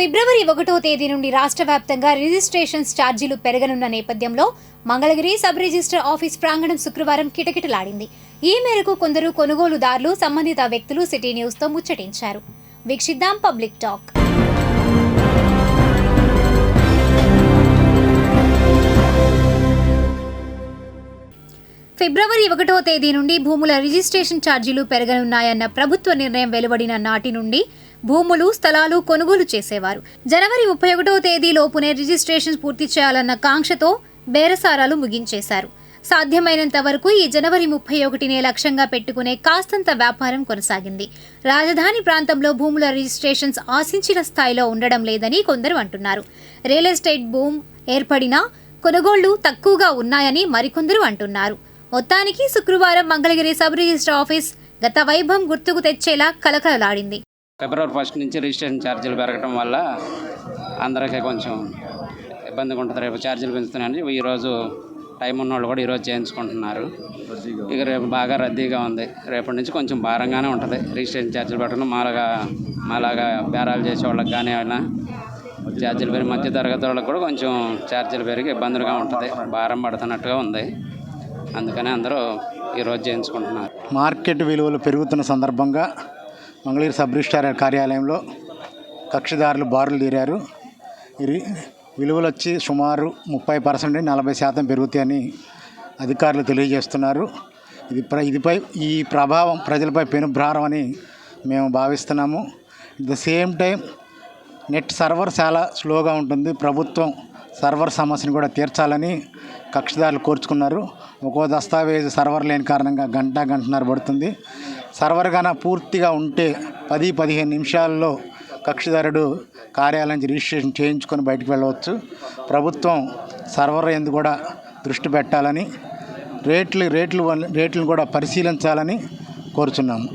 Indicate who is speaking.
Speaker 1: ఫిబ్రవరి ఒకటో తేదీ నుండి రాష్ట్ర వ్యాప్తంగా రిజిస్ట్రేషన్ ఛార్జీలు పెరగనున్న నేపథ్యంలో మంగళగిరి సబ్ రిజిస్టర్ ఆఫీస్ ప్రాంగణం శుక్రవారం కిటకిటలాడింది. ఈ మేరకు కొందరు కొనుగోలుదారులు సంబంధిత వ్యక్తులు సిటీ న్యూస్తో ముచ్చటించారు. వీక్షిద్దాం పబ్లిక్ టాక్. ఫిబ్రవరి ఒకటో తేదీ నుండి భూముల రిజిస్ట్రేషన్ ఛార్జీలు పెరగనున్నాయన్న ప్రభుత్వ నిర్ణయం వెలువడిన నాటి నుండి భూములు స్థలాలు కొనుగోలు చేసేవారు. జనవరి ముప్పై ఒకటో తేదీ లోపునే రిజిస్ట్రేషన్ పూర్తి చేయాలన్న కాంక్షతో బేరసారాలు ముగించేశారు. సాధ్యమైనంత వరకు ఈ జనవరి ముప్పై ఒకటినే లక్ష్యంగా పెట్టుకునే కాస్తంత వ్యాపారం కొనసాగింది. రాజధాని ప్రాంతంలో భూముల రిజిస్ట్రేషన్స్ ఆశించిన స్థాయిలో ఉండడం లేదని కొందరు అంటున్నారు. రియల్ ఎస్టేట్ భూమ్ ఏర్పడినా కొనుగోళ్ళు తక్కువగా ఉన్నాయని మరికొందరు అంటున్నారు. మొత్తానికి శుక్రవారం మంగళగిరి సబ్ రిజిస్టర్ ఆఫీస్ గత వైభవం గుర్తుకు తెచ్చేలా కలకలలాడింది.
Speaker 2: ఫిబ్రవరి ఫస్ట్ నుంచి రిజిస్ట్రేషన్ ఛార్జీలు పెరగడం వల్ల అందరికీ కొంచెం ఇబ్బందిగా ఉంటుంది. రేపు ఛార్జీలు పెంచుతున్నాయని ఈరోజు టైం ఉన్న వాళ్ళు కూడా ఈరోజు చేయించుకుంటున్నారు. ఇక రేపు బాగా రద్దీగా ఉంది. రేపటి నుంచి కొంచెం భారంగానే ఉంటుంది. రిజిస్ట్రేషన్ ఛార్జీలు పెట్టడం మాలాగా మాలాగా బేరాలు చేసే వాళ్ళకి కానీ అయినా ఛార్జీలు పెరిగి మధ్య తరగతి వాళ్ళకి కూడా కొంచెం ఛార్జీలు పెరిగి ఇబ్బందులుగా ఉంటుంది. భారం పడుతున్నట్టుగా ఉంది. అందుకని అందరూ ఈరోజు చేయించుకుంటున్నారు.
Speaker 3: మార్కెట్ విలువలు పెరుగుతున్న సందర్భంగా మంగళగిరి సబ్ రిజిస్టార్ కార్యాలయంలో కక్షిదారులు బారులు తీరారు. ఇది విలువలు వచ్చి సుమారు ముప్పై పర్సెంట్ నలభై శాతం పెరుగుతాయని అధికారులు తెలియజేస్తున్నారు. ఇది ప్ర ఇదిపై ఈ ప్రభావం ప్రజలపై పెనుభారం అని మేము భావిస్తున్నాము. The same time net server చాలా స్లోగా ఉంటుంది. ప్రభుత్వం సర్వర్ సమస్యను కూడా తీర్చాలని కక్షిదారులు కోర్చుకున్నారు. ఒక్కో దస్తావేజు సర్వర్ లేని కారణంగా గంట గంటన్నర పడుతుంది. సర్వర్గాన పూర్తిగా ఉంటే పది పదిహేను నిమిషాల్లో కక్షిదారుడు కార్యాలయం రిజిస్ట్రేషన్ చేయించుకొని బయటకు వెళ్ళవచ్చు. ప్రభుత్వం సర్వర్ ఎందు కూడా దృష్టి పెట్టాలని రేట్లు రేట్లు రేట్లను కూడా పరిశీలించాలని కోరుచున్నాము.